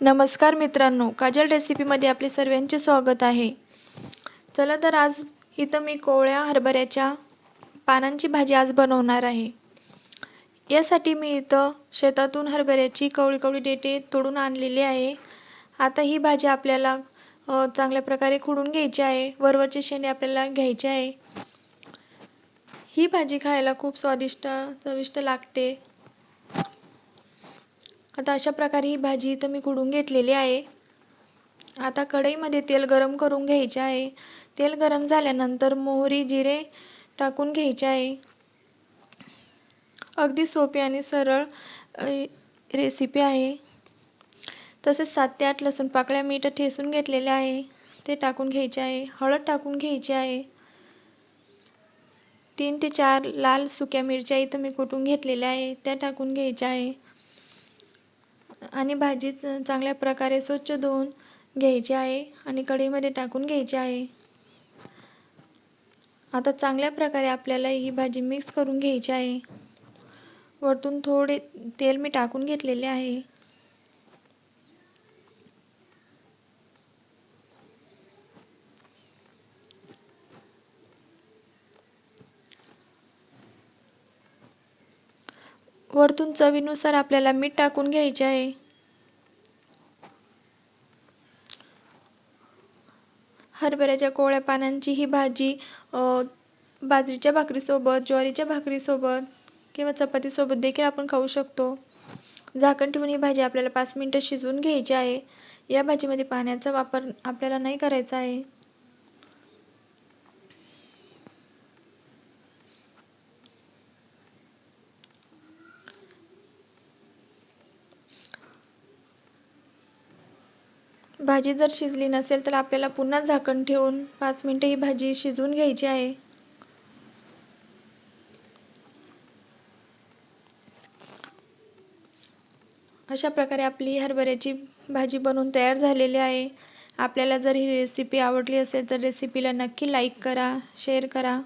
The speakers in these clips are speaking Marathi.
नमस्कार मित्रांनो काजल रेसिपीमध्ये आपले सर्वांचे स्वागत आहे. चला तर आज इथं मी कोवळ्या हरभऱ्याच्या पानांची भाजी आज बनवणार आहे. यासाठी मी इथं शेतातून हरभऱ्याची कवळी कवळी डेटे तोडून आणलेली आहे. आता ही भाजी आपल्याला चांगल्या प्रकारे खुडून घ्यायची आहे. वरवरचे शेंडे आपल्याला घ्यायचे आहे. ही भाजी खायला खूप स्वादिष्ट चविष्ट लागते. आता अशा प्रकारे ही भाजी इथं मी कुडून घेतलेली आहे. आता कढईमध्ये तेल गरम करून घ्यायचे आहे. तेल गरम झाल्यानंतर मोहरी जिरे टाकून घ्यायचे आहे. अगदी सोपी आणि सरळ रेसिपी आहे. तसेच सात ते आठ लसूण पाकळ्या मीठ ठेसून घेतलेले आहे. ते टाकून घ्यायचे आहे. हळद टाकून घ्यायची आहे. तीन ते चार लाल सुक्या मिरच्या इथं मी कुटून घेतलेल्या आहे. त्या टाकून घ्यायच्या आहे. आणि भाजी चांगल्या प्रकारे स्वच्छ धुवून घ्यायची आहे आणि कढईमध्ये टाकून घ्यायची आहे. आता चांगल्या प्रकारे आपल्याला ही भाजी मिक्स करून घ्यायची आहे. वरतून थोडे तेल मी टाकून घेतलेले आहे. वरतून चवीनुसार आपल्याला मीठ टाकून घ्यायचे आहे. हरभऱ्याच्या कोवळ्या पानांची ही भाजी बाजरीच्या भाकरीसोबत ज्वारीच्या भाकरीसोबत किंवा चपातीसोबत देखील आपण खाऊ शकतो. झाकण ठेवून ही भाजी आपल्याला पाच मिनटं शिजवून घ्यायची आहे. या भाजीमध्ये पाण्याचा वापर आपल्याला नाही करायचा आहे. भाजी जर शिजली नसेल तर आपल्याला पुन्हा झाकण ठेवून पाच मिनटं ही भाजी शिजवून घ्यायची आहे. अशा प्रकारे आपली हरभऱ्याची भाजी बनवून तयार झालेली आहे. आपल्याला जर ही रेसिपी आवडली असेल तर रेसिपीला नक्की लाईक करा शेअर करा.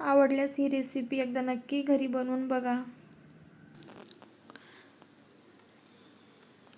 आवडल्यास ही रेसिपी एकदा नक्की घरी बनवून बघा.